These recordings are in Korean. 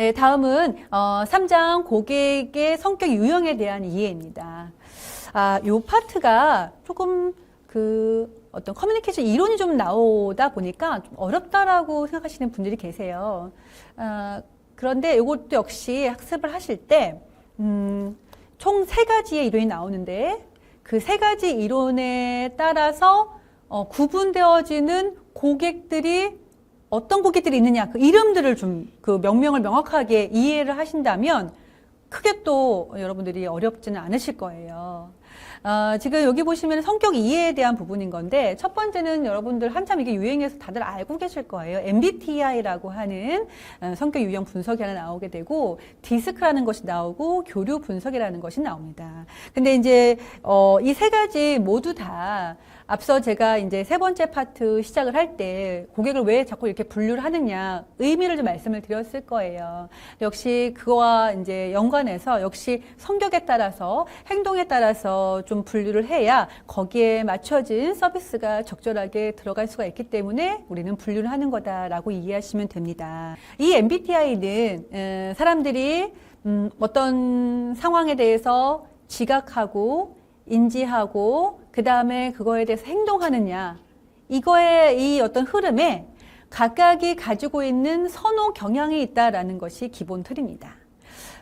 네, 다음은 어, 3장 고객의 성격 유형에 대한 이해입니다. 아, 요 파트가 조금 그 어떤 커뮤니케이션 이론이 좀 나오다 보니까 좀 어렵다라고 생각하시는 분들이 계세요. 아, 그런데 이것도 역시 학습을 하실 때, 음, 총 세 가지의 이론이 나오는데 그 세 가지 이론에 따라서 어, 구분되어지는 고객들이 어떤 고객들이 있느냐 그 이름들을 좀 그 명명을 명확하게 이해를 하신다면 크게 또 여러분들이 어렵지는 않으실 거예요. 어, 지금 여기 보시면 성격 이해에 대한 부분인 건데 첫 번째는 여러분들 한참 이게 유행해서 다들 알고 계실 거예요. MBTI라고 하는 어, 성격 유형 분석이 하나 나오게 되고 디스크라는 것이 나오고 교류 분석이라는 것이 나옵니다. 근데 이제 어, 이 세 가지 모두 다 앞서 제가 이제 세 번째 파트 시작을 할 때 고객을 왜 자꾸 이렇게 분류를 하느냐 의미를 좀 말씀을 드렸을 거예요. 역시 그거와 이제 연관해서 역시 성격에 따라서 행동에 따라서 좀 분류를 해야 거기에 맞춰진 서비스가 적절하게 들어갈 수가 있기 때문에 우리는 분류를 하는 거다라고 이해하시면 됩니다. 이 MBTI는 사람들이 음, 어떤 상황에 대해서 지각하고 인지하고 그 다음에 그거에 대해서 행동하느냐 이거의 이 어떤 흐름에 각각이 가지고 있는 선호 경향이 있다라는 것이 기본 틀입니다.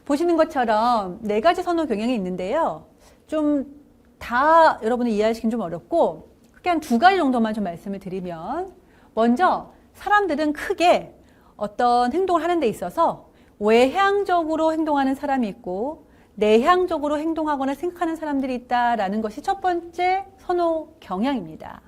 보시는 것처럼 네 가지 선호 경향이 있는데요. 좀 다 여러분이 이해하시긴 좀 어렵고 크게 한 두 가지 정도만 좀 말씀을 드리면 먼저 사람들은 크게 어떤 행동을 하는 데 있어서 외향적으로 행동하는 사람이 있고 내향적으로 행동하거나 생각하는 사람들이 있다라는 것이 첫 번째 선호 경향입니다.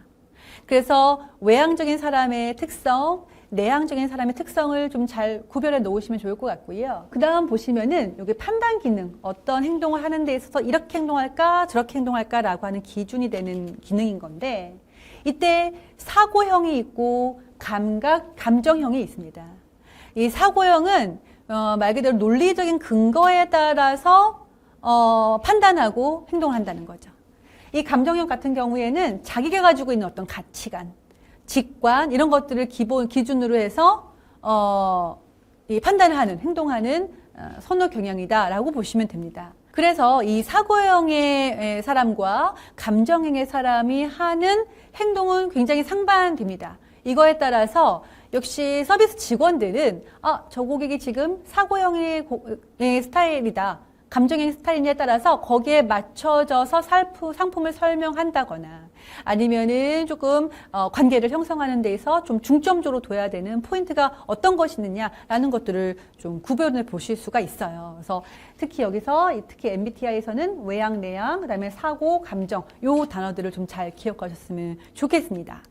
그래서 외향적인 사람의 특성, 내향적인 사람의 특성을 좀 잘 구별해 놓으시면 좋을 것 같고요. 그 다음 보시면은 여기 판단 기능, 어떤 행동을 하는 데 있어서 이렇게 행동할까, 저렇게 행동할까라고 하는 기준이 되는 기능인 건데, 이때 사고형이 있고 감각, 감정형이 있습니다. 이 사고형은 어, 말 그대로 논리적인 근거에 따라서 어, 판단하고 행동을 한다는 거죠. 이 감정형 같은 경우에는 자기가 가지고 있는 어떤 가치관, 직관 이런 것들을 기본 기준으로 해서 어, 이 판단을 하는 행동하는 어, 선호 경향이다라고 보시면 됩니다. 그래서 이 사고형의 사람과 감정형의 사람이 하는 행동은 굉장히 상반됩니다. 이거에 따라서 역시 서비스 직원들은 아, 저 고객이 지금 사고형의 고, 스타일이다. 감정형 스타일에 따라서 거기에 맞춰져서 살프, 상품을 설명한다거나 아니면은 조금 어, 관계를 형성하는 데서 좀 중점적으로 둬야 되는 포인트가 어떤 것이 있느냐라는 것들을 좀 구별해 보실 수가 있어요. 그래서 특히 여기서 특히 MBTI에서는 외향, 내향, 그다음에 사고, 감정 요 단어들을 좀 잘 기억하셨으면 좋겠습니다.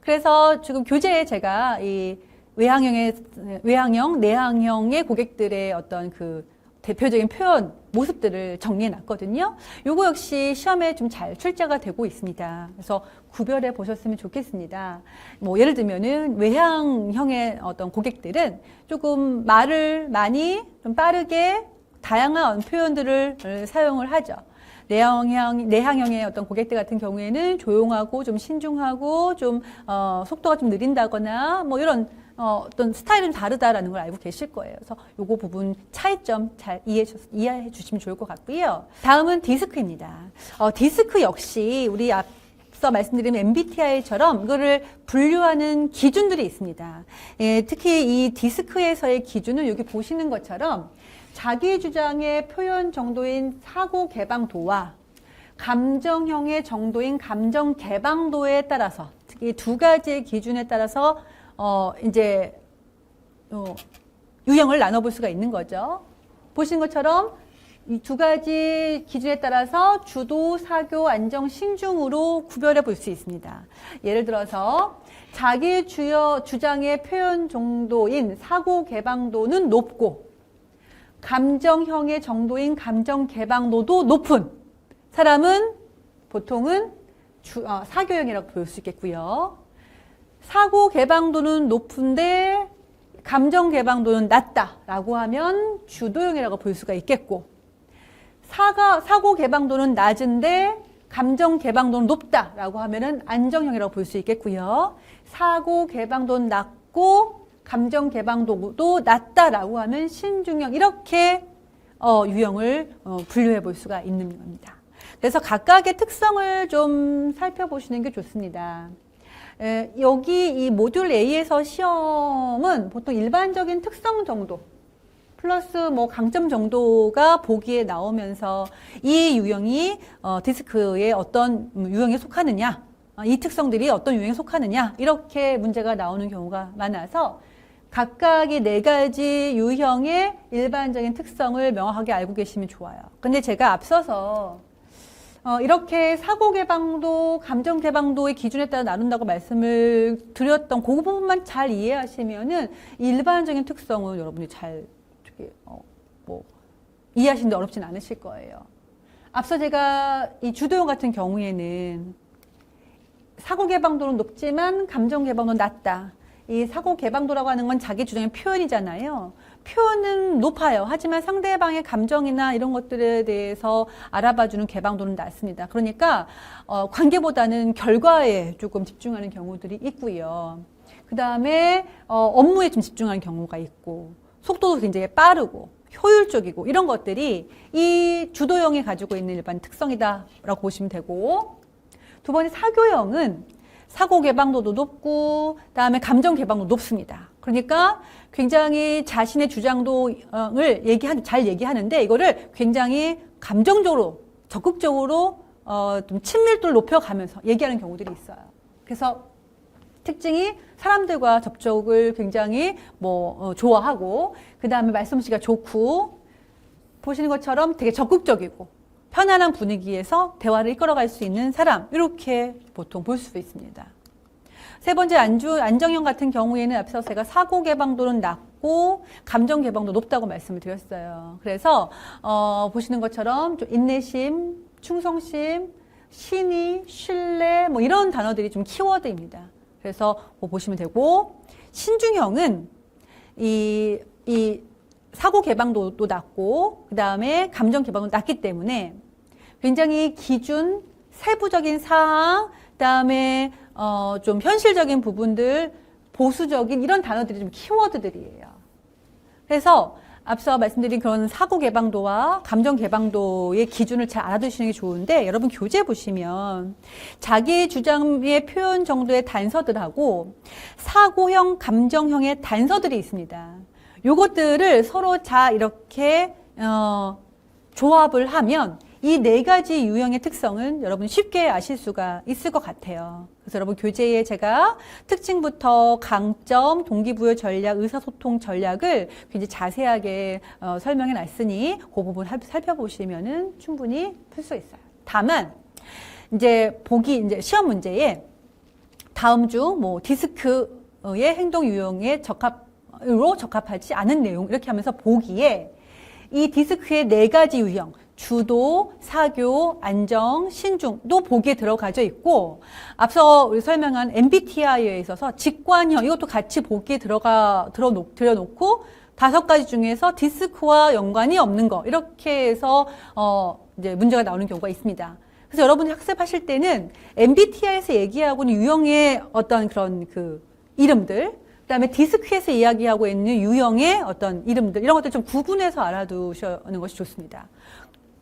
그래서 지금 교재에 제가 이 외향형의 외향형, 내향형의 고객들의 어떤 그 대표적인 표현 모습들을 정리해 놨거든요. 요거 역시 시험에 좀 잘 출제가 되고 있습니다. 그래서 구별해 보셨으면 좋겠습니다. 뭐 예를 들면은 외향형의 어떤 고객들은 조금 말을 많이 좀 빠르게 다양한 표현들을 사용을 하죠. 내향형, 내향형의 어떤 고객들 같은 경우에는 조용하고 좀 신중하고 좀, 어, 속도가 좀 느린다거나 뭐 이런 어, 어떤 스타일은 다르다라는 걸 알고 계실 거예요. 그래서 요거 부분 차이점 잘 이해해, 주, 이해해 주시면 좋을 것 같고요. 다음은 디스크입니다. 어, 디스크 역시 우리 앞서 말씀드린 MBTI처럼 이거를 분류하는 기준들이 있습니다. 예, 특히 이 디스크에서의 기준은 여기 보시는 것처럼 자기 주장의 표현 정도인 사고 개방도와 감정형의 정도인 감정 개방도에 따라서 이두 가지의 기준에 따라서 어, 이제, 어, 유형을 나눠볼 수가 있는 거죠. 보신 것처럼 이 두 가지 기준에 따라서 주도, 사교, 안정, 신중으로 구별해 볼 수 있습니다. 예를 들어서 자기 주여 주장의 표현 정도인 사고 개방도는 높고 감정형의 정도인 감정 개방도도 높은 사람은 보통은 주, 어, 사교형이라고 볼 수 있겠고요. 사고 개방도는 높은데 감정 개방도는 낮다라고 하면 주도형이라고 볼 수가 있겠고 사가, 사고 개방도는 낮은데 감정 개방도는 높다라고 하면은 안정형이라고 볼 수 있겠고요. 사고 개방도는 낮고 감정 개방도도 낮다라고 하면 신중형 이렇게 어, 유형을 어, 분류해 볼 수가 있는 겁니다. 그래서 각각의 특성을 좀 살펴보시는 게 좋습니다. 에, 여기 이 모듈 A에서 시험은 보통 일반적인 특성 정도 플러스 뭐 강점 정도가 보기에 나오면서 이 유형이 어, 디스크의 어떤 유형에 속하느냐, 어, 이 특성들이 어떤 유형에 속하느냐 이렇게 문제가 나오는 경우가 많아서 각각의 네 가지 유형의 일반적인 특성을 명확하게 알고 계시면 좋아요. 근데 제가 앞서서 어, 이렇게 사고 개방도, 감정 개방도의 기준에 따라 나눈다고 말씀을 드렸던 그 부분만 잘 이해하시면은 일반적인 특성은 여러분이 잘 어떻게 어, 뭐 이해하시는데 어렵진 않으실 거예요. 앞서 제가 이 주도형 같은 경우에는 사고 개방도는 높지만 감정 개방도는 낮다. 이 사고 개방도라고 하는 건 자기 주장의 표현이잖아요. 표현은 높아요. 하지만 상대방의 감정이나 이런 것들에 대해서 알아봐주는 개방도는 낮습니다. 그러니까 어, 관계보다는 결과에 조금 집중하는 경우들이 있고요. 그 다음에 어, 업무에 좀 집중하는 경우가 있고 속도도 굉장히 빠르고 효율적이고 이런 것들이 이 주도형이 가지고 있는 일반 특성이다라고 보시면 되고 두 번째 사교형은 사고 개방도도 높고 그다음에 감정 개방도 높습니다. 그러니까 굉장히 자신의 주장도를 얘기한 잘 얘기하는데 이거를 굉장히 감정적으로 적극적으로 어, 좀 친밀도를 높여가면서 얘기하는 경우들이 있어요. 그래서 특징이 사람들과 접촉을 굉장히 뭐 어, 좋아하고 그 다음에 말씀씨가 좋고 보시는 것처럼 되게 적극적이고 편안한 분위기에서 대화를 이끌어갈 수 있는 사람 이렇게 보통 볼 수 있습니다. 세 번째 안주 안정형 같은 경우에는 앞서 제가 사고 개방도는 낮고 감정 개방도 높다고 말씀을 드렸어요. 그래서 어, 보시는 것처럼 좀 인내심, 충성심, 신의, 신뢰 뭐 이런 단어들이 좀 키워드입니다. 그래서 뭐 보시면 되고 신중형은 이, 이 사고 개방도도 낮고 그 다음에 감정 개방도 낮기 때문에 굉장히 기준, 세부적인 사항, 그 다음에 어, 좀 현실적인 부분들, 보수적인 이런 단어들이 좀 키워드들이에요. 그래서 앞서 말씀드린 그런 사고 개방도와 감정 개방도의 기준을 잘 알아두시는 게 좋은데 여러분 교재 보시면 자기 주장의 표현 정도의 단서들하고 사고형, 감정형의 단서들이 있습니다. 요것들을 서로 자 이렇게 어, 조합을 하면 이 네 가지 유형의 특성은 여러분 쉽게 아실 수가 있을 것 같아요. 그래서 여러분 교재에 제가 특징부터 강점, 동기부여 전략, 의사소통 전략을 굉장히 자세하게 어, 설명해 놨으니 그 부분 살- 살펴보시면은 충분히 풀 수 있어요. 다만 이제 보기 이제 시험 문제에 다음 중 뭐 디스크의 행동 유형에 적합으로 적합하지 않은 내용 이렇게 하면서 보기에 이 디스크의 네 가지 유형 주도, 사교, 안정, 신중도 보기에 들어가져 있고 앞서 우리 설명한 MBTI에 있어서 직관형 이것도 같이 보기에 들어가 들어놓, 들여놓고 다섯 가지 중에서 디스크와 연관이 없는 거 이렇게 해서 어 이제 문제가 나오는 경우가 있습니다. 그래서 여러분이 학습하실 때는 MBTI에서 얘기하고 있는 유형의 어떤 그런 그 이름들, 그다음에 디스크에서 이야기하고 있는 유형의 어떤 이름들 이런 것들 좀 구분해서 알아두시는 것이 좋습니다.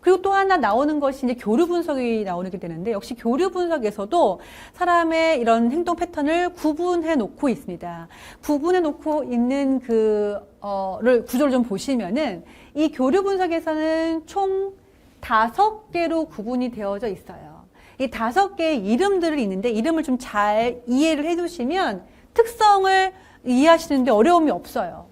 그리고 또 하나 나오는 것이 이제 교류 분석이 나오게 되는데 역시 교류 분석에서도 사람의 이런 행동 패턴을 구분해 놓고 있습니다. 구분해 놓고 있는 그 어를 구조를 좀 보시면은 이 교류 분석에서는 총 다섯 개로 구분이 되어져 있어요. 이 다섯 개의 이름들을 있는데 이름을 좀 잘 이해를 해 두시면 특성을 이해하시는데 어려움이 없어요.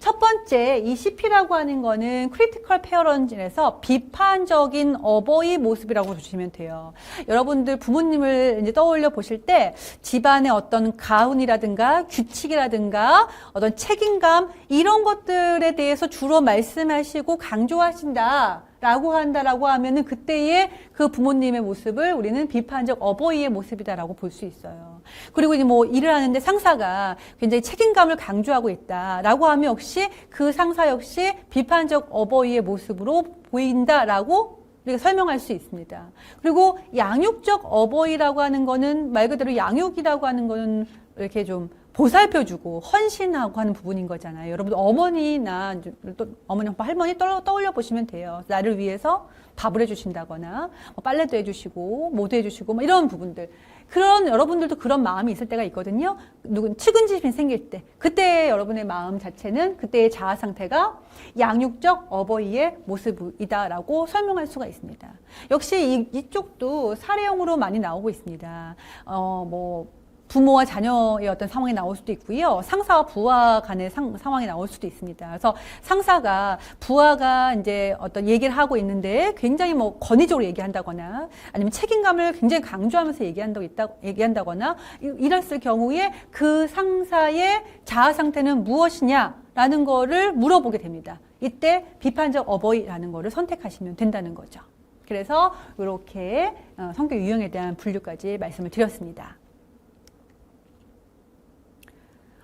첫 번째, 이 CP라고 하는 거는 크리티컬 페어런진에서 비판적인 어버이 모습이라고 보시면 돼요. 여러분들 부모님을 이제 떠올려 보실 때 집안의 어떤 가훈이라든가 규칙이라든가 어떤 책임감 이런 것들에 대해서 주로 말씀하시고 강조하신다. 라고 한다라고 하면은 그때의 그 부모님의 모습을 우리는 비판적 어버이의 모습이다라고 볼 수 있어요. 그리고 이제 뭐 일을 하는데 상사가 굉장히 책임감을 강조하고 있다라고 하면 역시 그 상사 역시 비판적 어버이의 모습으로 보인다라고 우리가 설명할 수 있습니다. 그리고 양육적 어버이라고 하는 거는 말 그대로 양육이라고 하는 거는 이렇게 좀 보살펴주고 헌신하고 하는 부분인 거잖아요. 여러분 어머니나 또 어머니, 할머니 떠- 떠올려 보시면 돼요. 나를 위해서 밥을 해주신다거나 뭐 빨래도 해주시고 모도 해주시고 뭐 이런 부분들. 그런 여러분들도 그런 마음이 있을 때가 있거든요. 누군 측은지심이 생길 때, 그때 여러분의 마음 자체는 그때의 자아 상태가 양육적 어버이의 모습이다라고 설명할 수가 있습니다. 역시 이, 이쪽도 사례형으로 많이 나오고 있습니다. 어, 뭐 부모와 자녀의 어떤 상황이 나올 수도 있고요. 상사와 부하 간의 상, 상황이 나올 수도 있습니다. 그래서 상사가 부하가 이제 어떤 얘기를 하고 있는데 굉장히 뭐 권위적으로 얘기한다거나 아니면 책임감을 굉장히 강조하면서 얘기한다고 있다, 얘기한다거나 이- 이랬을 경우에 그 상사의 자아 상태는 무엇이냐라는 거를 물어보게 됩니다. 이때 비판적 어버이라는 거를 선택하시면 된다는 거죠. 그래서 이렇게 어, 성격 유형에 대한 분류까지 말씀을 드렸습니다.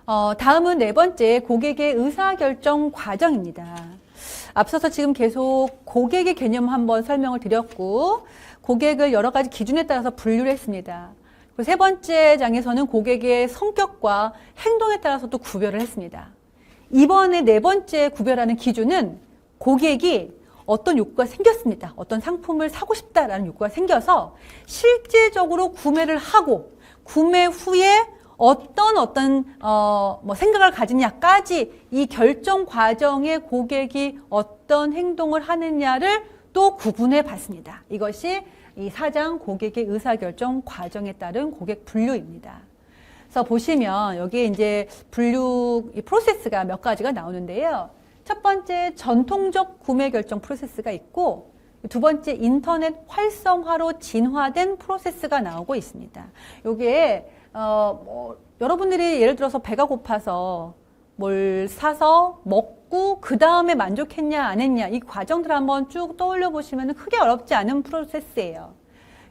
어, 다음은 네 번째 고객의 의사결정 과정입니다. 앞서서 지금 계속 고객의 개념 한번 설명을 드렸고 고객을 여러 가지 기준에 따라서 분류를 했습니다. 세 번째 장에서는 고객의 성격과 행동에 따라서 또 구별을 했습니다. 이번에 네 번째 구별하는 기준은 고객이 어떤 욕구가 생겼습니다. 어떤 상품을 사고 싶다라는 욕구가 생겨서 실제적으로 구매를 하고 구매 후에 어떤 어떤 어 뭐 생각을 가지냐까지 이 결정 과정에 고객이 어떤 행동을 하느냐를 또 구분해 봤습니다. 이것이 이 사장 고객의 의사결정 과정에 따른 고객 분류입니다. 그래서 보시면 여기에 이제 분류 이 프로세스가 몇 가지가 나오는데요. 첫 번째 전통적 구매 결정 프로세스가 있고 두 번째 인터넷 활성화로 진화된 프로세스가 나오고 있습니다. 요게 어, 뭐, 여러분들이 예를 들어서 배가 고파서 뭘 사서 먹고 그 다음에 만족했냐 안 했냐 이 과정들 한번 쭉 떠올려 보시면 크게 어렵지 않은 프로세스예요.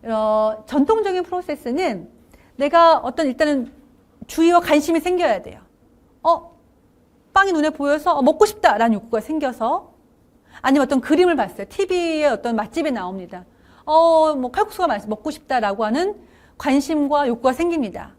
어, 전통적인 프로세스는 내가 어떤 일단은 주의와 관심이 생겨야 돼요. 어, 빵이 눈에 보여서 어, 먹고 싶다라는 욕구가 생겨서 아니면 어떤 그림을 봤어요. TV에 어떤 맛집에 나옵니다. 어, 뭐 칼국수가 맛 먹고 싶다라고 하는 관심과 욕구가 생깁니다.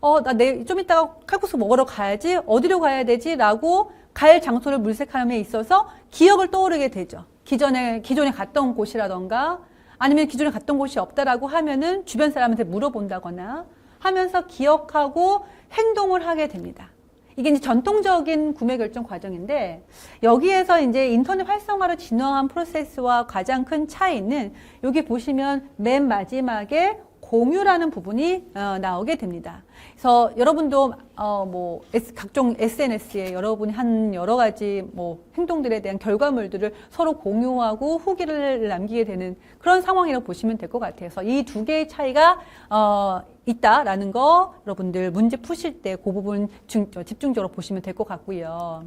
어, 나 내, 좀 이따가 칼국수 먹으러 가야지. 어디로 가야 되지? 라고 갈 장소를 물색함에 있어서 기억을 떠오르게 되죠. 기존에, 기존에 갔던 곳이라던가 아니면 기존에 갔던 곳이 없다라고 하면은 주변 사람한테 물어본다거나 하면서 기억하고 행동을 하게 됩니다. 이게 이제 전통적인 구매 결정 과정인데 여기에서 이제 인터넷 활성화로 진화한 프로세스와 가장 큰 차이는 여기 보시면 맨 마지막에 공유라는 부분이 어, 나오게 됩니다. 그래서 여러분도 어, 뭐 S, 각종 SNS에 여러분이 한 여러 가지 뭐 행동들에 대한 결과물들을 서로 공유하고 후기를 남기게 되는 그런 상황이라고 보시면 될 것 같아요. 그래서 이 두 개의 차이가 어, 있다라는 거 여러분들 문제 푸실 때 그 부분 중, 어, 집중적으로 보시면 될 것 같고요.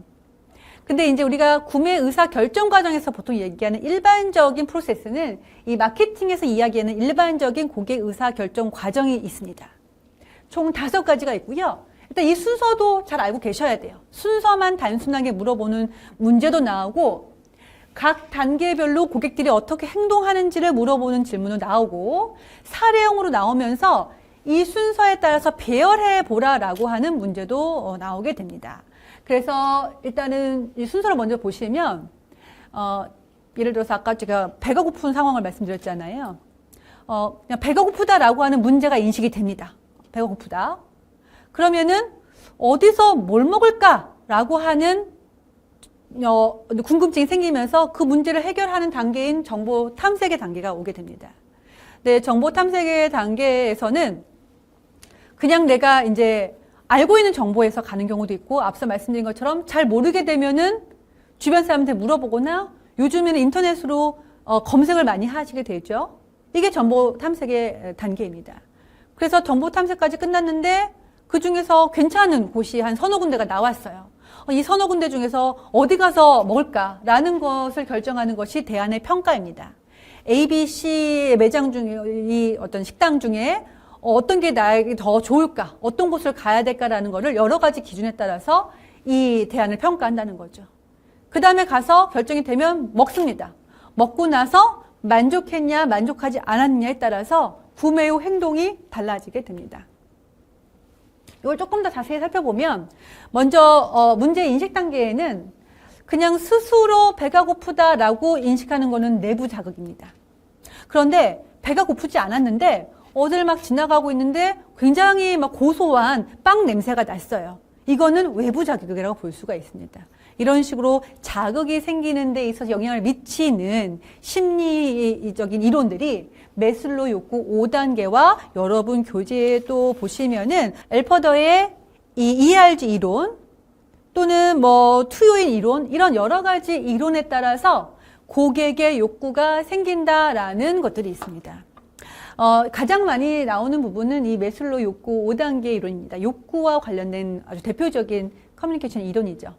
근데 이제 우리가 구매 의사 결정 과정에서 보통 얘기하는 일반적인 프로세스는 이 마케팅에서 이야기하는 일반적인 고객 의사 결정 과정이 있습니다. 총 다섯 가지가 있고요. 일단 이 순서도 잘 알고 계셔야 돼요. 순서만 단순하게 물어보는 문제도 나오고 각 단계별로 고객들이 어떻게 행동하는지를 물어보는 질문도 나오고 사례형으로 나오면서 이 순서에 따라서 배열해 보라라고 하는 문제도 어, 나오게 됩니다. 그래서 일단은 이 순서를 먼저 보시면 어, 예를 들어서 아까 제가 배가 고픈 상황을 말씀드렸잖아요. 어, 그냥 배가 고프다라고 하는 문제가 인식이 됩니다. 배가 고프다. 그러면은 어디서 뭘 먹을까라고 하는 어, 궁금증이 생기면서 그 문제를 해결하는 단계인 정보 탐색의 단계가 오게 됩니다. 네, 정보 탐색의 단계에서는 그냥 내가 이제 알고 있는 정보에서 가는 경우도 있고 앞서 말씀드린 것처럼 잘 모르게 되면은 주변 사람한테 물어보거나 요즘에는 인터넷으로 어, 검색을 많이 하시게 되죠. 이게 정보 탐색의 단계입니다. 그래서 정보 탐색까지 끝났는데 그 중에서 괜찮은 곳이 한 서너 군데가 나왔어요. 어, 이 서너 군데 중에서 어디 가서 먹을까라는 것을 결정하는 것이 대안의 평가입니다. A, B, C 매장 중에 이 어떤 식당 중에 어떤 게 나에게 더 좋을까, 어떤 곳을 가야 될까라는 것을 여러 가지 기준에 따라서 이 대안을 평가한다는 거죠. 그 다음에 가서 결정이 되면 먹습니다. 먹고 나서 만족했냐, 만족하지 않았냐에 따라서 구매 후 행동이 달라지게 됩니다. 이걸 조금 더 자세히 살펴보면 먼저 어, 문제 인식 단계에는 그냥 스스로 배가 고프다라고 인식하는 거는 내부 자극입니다. 그런데 배가 고프지 않았는데 어딜 막 지나가고 있는데 굉장히 막 고소한 빵 냄새가 났어요. 이거는 외부 자극이라고 볼 수가 있습니다. 이런 식으로 자극이 생기는 데 있어서 영향을 미치는 심리적인 이론들이 메슬로 욕구 5단계와 여러분 교재에 또 보시면은 엘퍼더의 이 ERG 이론 또는 뭐 투요인 이론 이런 여러 가지 이론에 따라서 고객의 욕구가 생긴다라는 것들이 있습니다. 어, 가장 많이 나오는 부분은 이 메슬로 욕구 5단계 이론입니다. 욕구와 관련된 아주 대표적인 커뮤니케이션 이론이죠.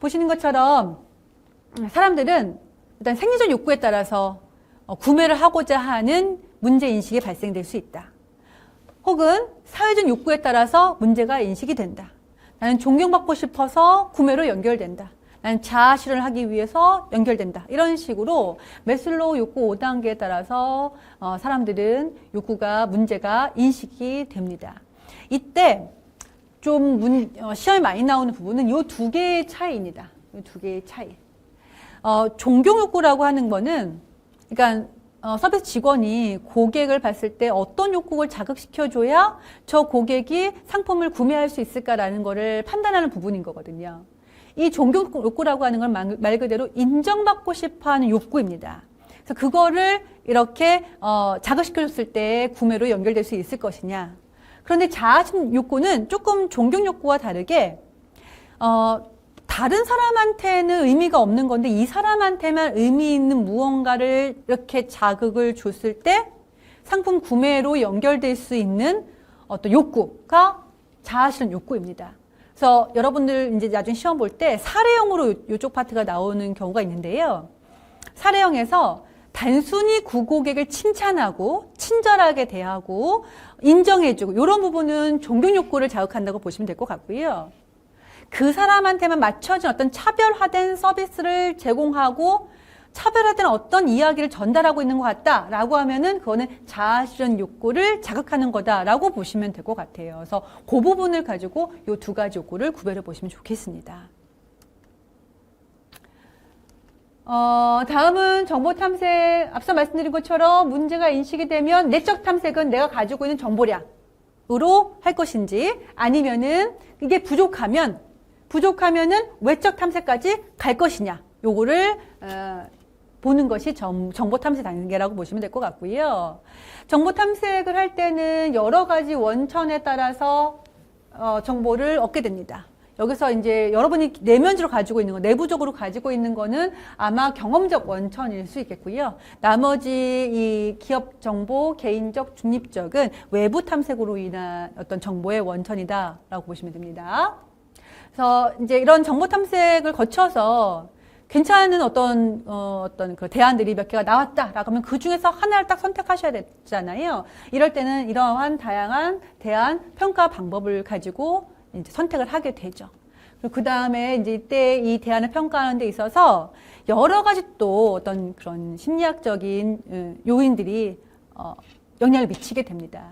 보시는 것처럼 사람들은 일단 생리적 욕구에 따라서 어, 구매를 하고자 하는 문제 인식이 발생될 수 있다. 혹은 사회적 욕구에 따라서 문제가 인식이 된다. 나는 존경받고 싶어서 구매로 연결된다. 자아 실현을 하기 위해서 연결된다. 이런 식으로 메슬로우 욕구 5단계에 따라서 어, 사람들은 욕구가 문제가 인식이 됩니다. 이때 좀 문, 어, 시험에 많이 나오는 부분은 이 두 개의 차이입니다. 이 두 개의 차이. 어, 존경 욕구라고 하는 거는 그러니까 어, 서비스 직원이 고객을 봤을 때 어떤 욕구를 자극시켜줘야 저 고객이 상품을 구매할 수 있을까라는 거를 판단하는 부분인 거거든요. 이 존경 욕구라고 하는 건 말 그대로 인정받고 싶어 하는 욕구입니다. 그래서 그거를 이렇게 어, 자극시켜줬을 때 구매로 연결될 수 있을 것이냐. 그런데 자아심 욕구는 조금 존경 욕구와 다르게 어, 다른 사람한테는 의미가 없는 건데 이 사람한테만 의미 있는 무언가를 이렇게 자극을 줬을 때 상품 구매로 연결될 수 있는 어떤 욕구가 자아실현 욕구입니다. 그래서 여러분들 이제 나중에 시험 볼 때 사례형으로 이쪽 파트가 나오는 경우가 있는데요. 사례형에서 단순히 구고객을 칭찬하고 친절하게 대하고 인정해주고 이런 부분은 존경 욕구를 자극한다고 보시면 될 것 같고요. 그 사람한테만 맞춰진 어떤 차별화된 서비스를 제공하고 차별화된 어떤 이야기를 전달하고 있는 것 같다라고 하면은 그거는 자아 실현 욕구를 자극하는 거다라고 보시면 될 것 같아요. 그래서 그 부분을 가지고 이 두 가지 욕구를 구별해 보시면 좋겠습니다. 어, 다음은 정보 탐색. 앞서 말씀드린 것처럼 문제가 인식이 되면 내적 탐색은 내가 가지고 있는 정보량으로 할 것인지 아니면은 이게 부족하면 부족하면은 외적 탐색까지 갈 것이냐. 요거를 어, 보는 것이 정, 정보 탐색 단계라고 보시면 될 것 같고요. 정보 탐색을 할 때는 여러 가지 원천에 따라서 어, 정보를 얻게 됩니다. 여기서 이제 여러분이 내면적으로 가지고 있는 거, 내부적으로 가지고 있는 거는 아마 경험적 원천일 수 있겠고요. 나머지 이 기업 정보, 개인적, 중립적은 외부 탐색으로 인한 어떤 정보의 원천이다라고 보시면 됩니다. 그래서 이제 이런 정보 탐색을 거쳐서 괜찮은 어떤 어, 어떤 그 대안들이 몇 개가 나왔다라고 하면 그 중에서 하나를 딱 선택하셔야 되잖아요. 이럴 때는 이러한 다양한 대안 평가 방법을 가지고 이제 선택을 하게 되죠. 그 다음에 이제 이때 이 대안을 평가하는 데 있어서 여러 가지 또 어떤 그런 심리학적인 어, 요인들이 어, 영향을 미치게 됩니다.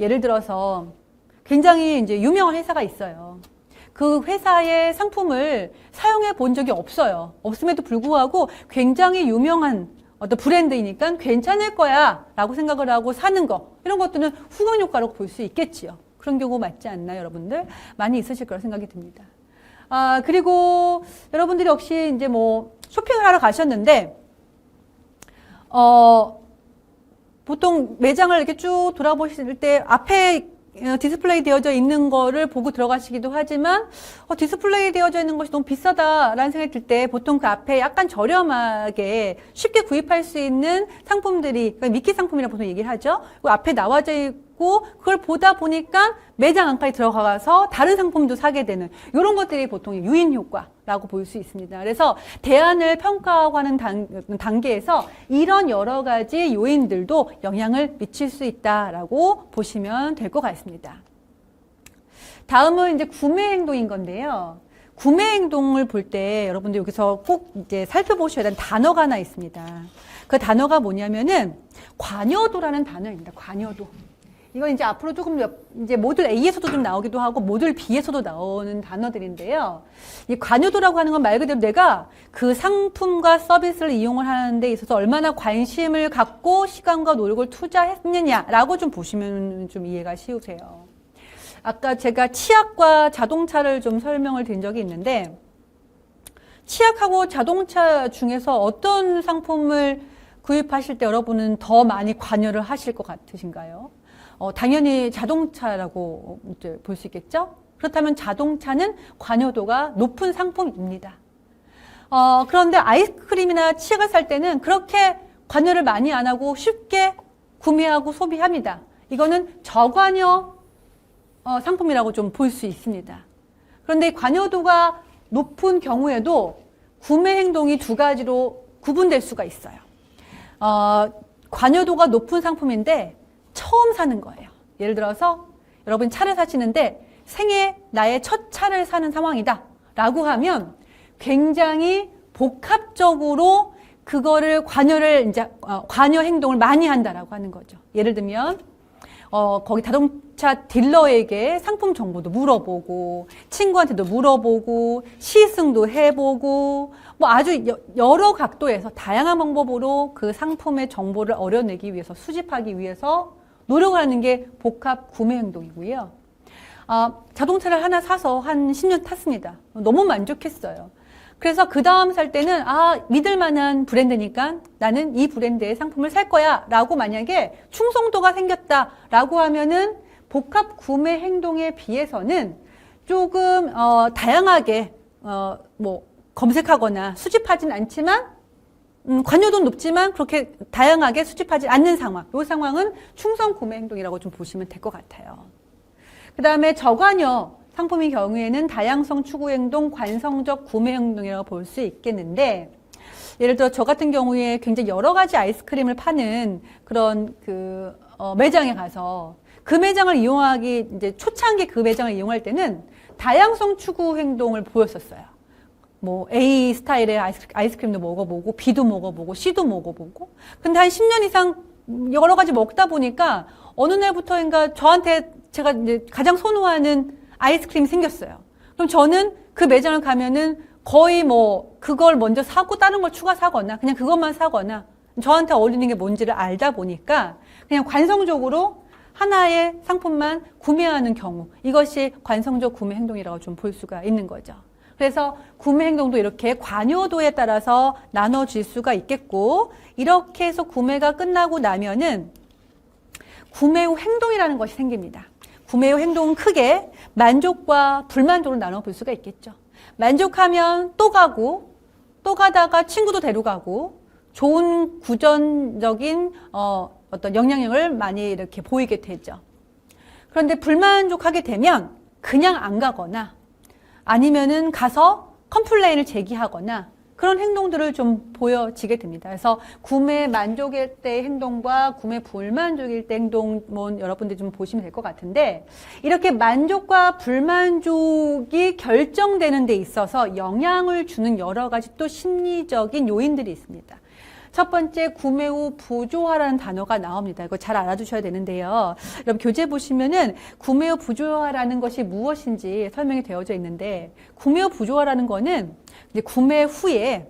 예를 들어서 굉장히 이제 유명한 회사가 있어요. 그 회사의 상품을 사용해 본 적이 없어요. 없음에도 불구하고 굉장히 유명한 어떤 브랜드이니까 괜찮을 거야 라고 생각을 하고 사는 거 이런 것들은 후광 효과라고 볼 수 있겠지요. 그런 경우 맞지 않나요, 여러분들? 많이 있으실 거라 생각이 듭니다. 아, 그리고 여러분들이 혹시 이제 뭐 쇼핑을 하러 가셨는데, 어, 보통 매장을 이렇게 쭉 돌아보실 때 앞에 어, 디스플레이 되어져 있는 거를 보고 들어가시기도 하지만 어, 디스플레이 되어져 있는 것이 너무 비싸다라는 생각이 들 때 보통 그 앞에 약간 저렴하게 쉽게 구입할 수 있는 상품들이 그러니까 미끼 상품이라고 보통 얘기를 하죠. 그 앞에 나와져 있고 그걸 보다 보니까 매장 안까지 들어가서 다른 상품도 사게 되는 이런 것들이 보통 유인 효과라고 볼 수 있습니다. 그래서 대안을 평가하고 하는 단, 단계에서 이런 여러 가지 요인들도 영향을 미칠 수 있다라고 보시면 될 것 같습니다. 다음은 이제 구매 행동인 건데요. 구매 행동을 볼 때 여러분들 여기서 꼭 이제 살펴보셔야 되는 단어가 하나 있습니다. 그 단어가 뭐냐면은 관여도라는 단어입니다. 관여도. 이건 이제 앞으로 조금 몇- 이제 모듈 A에서도 좀 나오기도 하고 모듈 B에서도 나오는 단어들인데요. 이 관여도라고 하는 건 말 그대로 내가 그 상품과 서비스를 이용을 하는 데 있어서 얼마나 관심을 갖고 시간과 노력을 투자했느냐라고 좀 보시면 좀 이해가 쉬우세요. 아까 제가 치약과 자동차를 좀 설명을 드린 적이 있는데 치약하고 자동차 중에서 어떤 상품을 구입하실 때 여러분은 더 많이 관여를 하실 것 같으신가요? 어, 당연히 자동차라고 이제 볼 수 있겠죠? 그렇다면 자동차는 관여도가 높은 상품입니다. 어, 그런데 아이스크림이나 치약을 살 때는 그렇게 관여를 많이 안 하고 쉽게 구매하고 소비합니다. 이거는 저관여 어, 상품이라고 좀 볼 수 있습니다. 그런데 이 관여도가 높은 경우에도 구매 행동이 두 가지로 구분될 수가 있어요. 어, 관여도가 높은 상품인데 처음 사는 거예요. 예를 들어서 여러분 차를 사시는데 생애 나의 첫 차를 사는 상황이다. 라고 하면 굉장히 복합적으로 그거를 관여를 이제 어, 관여 행동을 많이 한다라고 하는 거죠. 예를 들면 어, 거기 자동차 딜러에게 상품 정보도 물어보고, 친구한테도 물어보고, 시승도 해보고, 뭐 아주 여- 여러 각도에서 다양한 방법으로 그 상품의 정보를 얻어내기 위해서, 수집하기 위해서 노력을 하는 게 복합 구매 행동이고요. 아, 자동차를 하나 사서 한 10년 탔습니다. 너무 만족했어요. 그래서 그 다음 살 때는 아 믿을 만한 브랜드니까 나는 이 브랜드의 상품을 살 거야 라고 만약에 충성도가 생겼다라고 하면은 복합 구매 행동에 비해서는 조금 어, 다양하게 어, 뭐 검색하거나 수집하진 않지만 음, 관여도는 높지만 그렇게 다양하게 수집하지 않는 상황. 이 상황은 충성 구매 행동이라고 좀 보시면 될 것 같아요. 그 다음에 저관여 상품의 경우에는 다양성 추구 행동, 관성적 구매 행동이라고 볼 수 있겠는데, 예를 들어 저 같은 경우에 굉장히 여러 가지 아이스크림을 파는 그런 그 어, 매장에 가서 그 매장을 이용하기 이제 초창기 그 매장을 이용할 때는 다양성 추구 행동을 보였었어요. 뭐 A 스타일의 아이스크림, 아이스크림 도 먹어보고 B도 먹어보고 C도 먹어보고 근데 한 10년 이상 여러 가지 먹다 보니까 어느 날부터인가 저한테 제가 이제 가장 선호하는 아이스크림이 생겼어요. 그럼 저는 그 매장을 가면은 거의 뭐 그걸 먼저 사고 다른 걸 추가 사거나 그냥 그것만 사거나 저한테 어울리는 게 뭔지를 알다 보니까 그냥 관성적으로 하나의 상품만 구매하는 경우 이것이 관성적 구매 행동이라고 좀 볼 수가 있는 거죠. 그래서 구매 행동도 이렇게 관여도에 따라서 나눠질 수가 있겠고 이렇게 해서 구매가 끝나고 나면은 구매 후 행동이라는 것이 생깁니다. 구매 후 행동은 크게 만족과 불만족으로 나눠 볼 수가 있겠죠. 만족하면 또 가고 또 가다가 친구도 데려가고 좋은 구전적인 어, 어떤 영향력을 많이 이렇게 보이게 되죠. 그런데 불만족하게 되면 그냥 안 가거나 아니면은 가서 컴플레인을 제기하거나 그런 행동들을 좀 보여지게 됩니다. 그래서 구매 만족일 때 행동과 구매 불만족일 때 행동은 여러분들 좀 보시면 될 것 같은데 이렇게 만족과 불만족이 결정되는 데 있어서 영향을 주는 여러 가지 또 심리적인 요인들이 있습니다. 첫 번째 구매 후 부조화라는 단어가 나옵니다. 이거 잘 알아두셔야 되는데요. 여러분 교재 보시면은 구매 후 부조화라는 것이 무엇인지 설명이 되어져 있는데 구매 후 부조화라는 거는 이제 구매 후에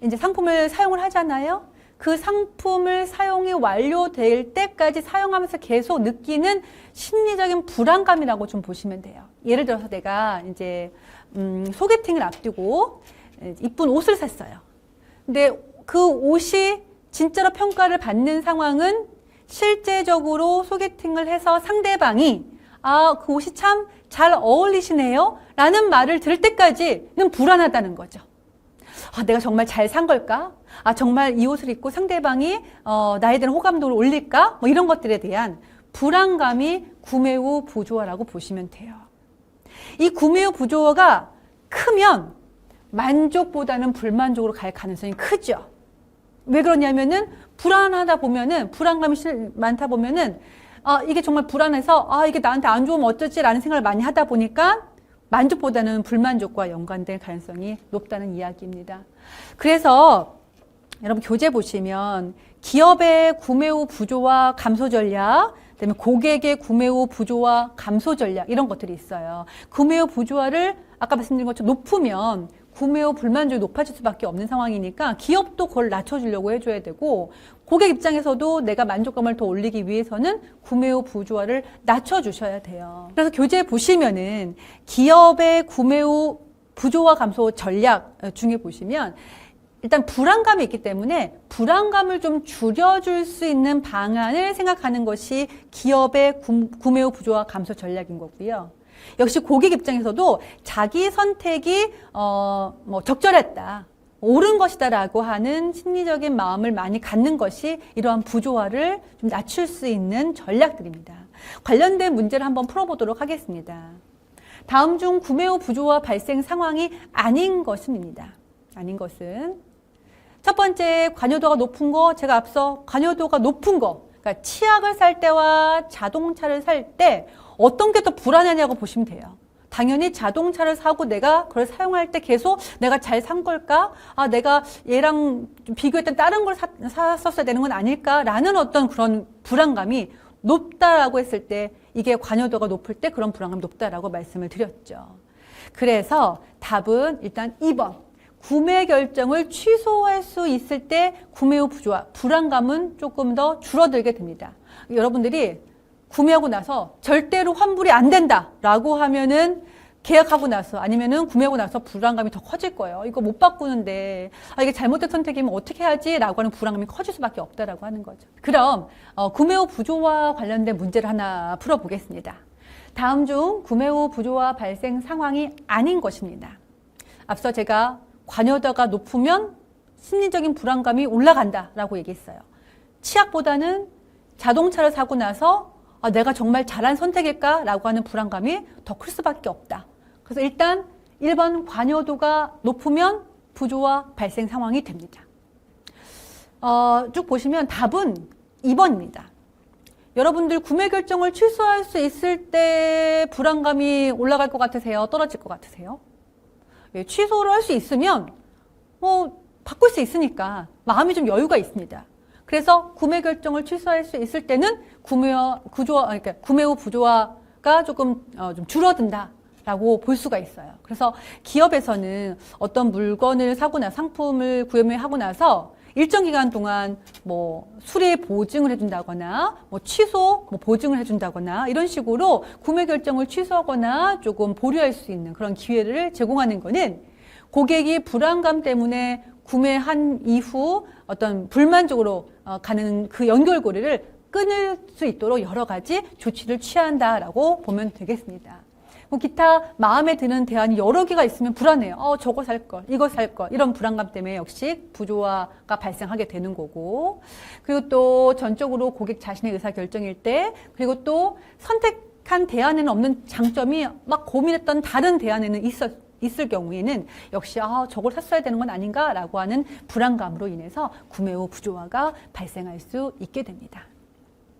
이제 상품을 사용을 하잖아요. 그 상품을 사용이 완료될 때까지 사용하면서 계속 느끼는 심리적인 불안감이라고 좀 보시면 돼요. 예를 들어서 내가 이제 음, 소개팅을 앞두고 이쁜 옷을 샀어요. 근데 그 옷이 진짜로 평가를 받는 상황은 실제적으로 소개팅을 해서 상대방이 아, 그 옷이 참 잘 어울리시네요. 라는 말을 들을 때까지는 불안하다는 거죠. 아, 내가 정말 잘 산 걸까? 아, 정말 이 옷을 입고 상대방이 어, 나에 대한 호감도를 올릴까? 뭐 이런 것들에 대한 불안감이 구매 후 부조화라고 보시면 돼요. 이 구매 후 부조화가 크면 만족보다는 불만족으로 갈 가능성이 크죠. 왜 그러냐면은 불안하다 보면은 불안감이 실- 많다 보면은 아 이게 정말 불안해서 아 이게 나한테 안 좋으면 어쩌지라는 생각을 많이 하다 보니까 만족보다는 불만족과 연관될 가능성이 높다는 이야기입니다. 그래서 여러분 교재 보시면 기업의 구매 후 부조화 감소 전략, 그다음에 고객의 구매 후 부조화 감소 전략 이런 것들이 있어요. 구매 후 부조화를 아까 말씀드린 것처럼 높으면 구매 후 불만족이 높아질 수밖에 없는 상황이니까 기업도 그걸 낮춰주려고 해줘야 되고 고객 입장에서도 내가 만족감을 더 올리기 위해서는 구매 후 부조화를 낮춰주셔야 돼요. 그래서 교재 보시면은 기업의 구매 후 부조화 감소 전략 중에 보시면 일단 불안감이 있기 때문에 불안감을 좀 줄여줄 수 있는 방안을 생각하는 것이 기업의 구- 구매 후 부조화 감소 전략인 거고요. 역시 고객 입장에서도 자기 선택이 어, 뭐 적절했다. 옳은 것이다라고 하는 심리적인 마음을 많이 갖는 것이 이러한 부조화를 좀 낮출 수 있는 전략들입니다. 관련된 문제를 한번 풀어보도록 하겠습니다. 다음 중 구매 후 부조화 발생 상황이 아닌 것입니다. 아닌 것은 첫 번째 관여도가 높은 거 제가 앞서 관여도가 높은 거 그러니까 치약을 살 때와 자동차를 살 때 어떤 게 더 불안하냐고 보시면 돼요. 당연히 자동차를 사고 내가 그걸 사용할 때 계속 내가 잘 산 걸까? 아, 내가 얘랑 좀 비교했던 다른 걸 사, 샀었어야 되는 건 아닐까라는 어떤 그런 불안감이 높다라고 했을 때 이게 관여도가 높을 때 그런 불안감이 높다라고 말씀을 드렸죠. 그래서 답은 일단 2번. 구매 결정을 취소할 수 있을 때 구매 후 부조화, 불안감은 조금 더 줄어들게 됩니다. 여러분들이 구매하고 나서 절대로 환불이 안 된다라고 하면은 계약하고 나서 아니면은 구매하고 나서 불안감이 더 커질 거예요. 이거 못 바꾸는데 아 이게 잘못된 선택이면 어떻게 하지라고 하는 불안감이 커질 수밖에 없다라고 하는 거죠. 그럼 어, 구매 후 부조화 관련된 문제를 하나 풀어보겠습니다. 다음 중 구매 후 부조화 발생 상황이 아닌 것입니다. 앞서 제가 관여도가 높으면 심리적인 불안감이 올라간다라고 얘기했어요. 치약보다는 자동차를 사고 나서 아, 내가 정말 잘한 선택일까라고 하는 불안감이 더 클 수밖에 없다. 그래서 일단 1번 관여도가 높으면 부조화 발생 상황이 됩니다. 어, 쭉 보시면 답은 2번입니다. 여러분들 구매 결정을 취소할 수 있을 때 불안감이 올라갈 것 같으세요? 떨어질 것 같으세요? 예, 취소를 할 수 있으면 뭐 바꿀 수 있으니까 마음이 좀 여유가 있습니다. 그래서 구매 결정을 취소할 수 있을 때는 구매와 구조화 그러니까 구매 후 부조화가 조금 어, 좀 줄어든다 라고 볼 수가 있어요. 그래서 기업에서는 어떤 물건을 사거나 상품을 구매하고 나서 일정 기간 동안 뭐 수리 보증을 해준다거나 뭐 취소 뭐 보증을 해준다거나 이런 식으로 구매 결정을 취소하거나 조금 보류할 수 있는 그런 기회를 제공하는 거는 고객이 불안감 때문에 구매한 이후 어떤 불만족으로 어, 가는 그 연결고리를 끊을 수 있도록 여러 가지 조치를 취한다라고 보면 되겠습니다. 뭐 기타 마음에 드는 대안이 여러 개가 있으면 불안해요. 어, 저거 살 걸, 이거 살 걸. 이런 불안감 때문에 역시 부조화가 발생하게 되는 거고. 그리고 또 전적으로 고객 자신의 의사 결정일 때, 그리고 또 선택한 대안에는 없는 장점이 막 고민했던 다른 대안에는 있었, 있을 경우에는 역시 아, 저걸 샀어야 되는 건 아닌가라고 하는 불안감으로 인해서 구매 후 부조화가 발생할 수 있게 됩니다.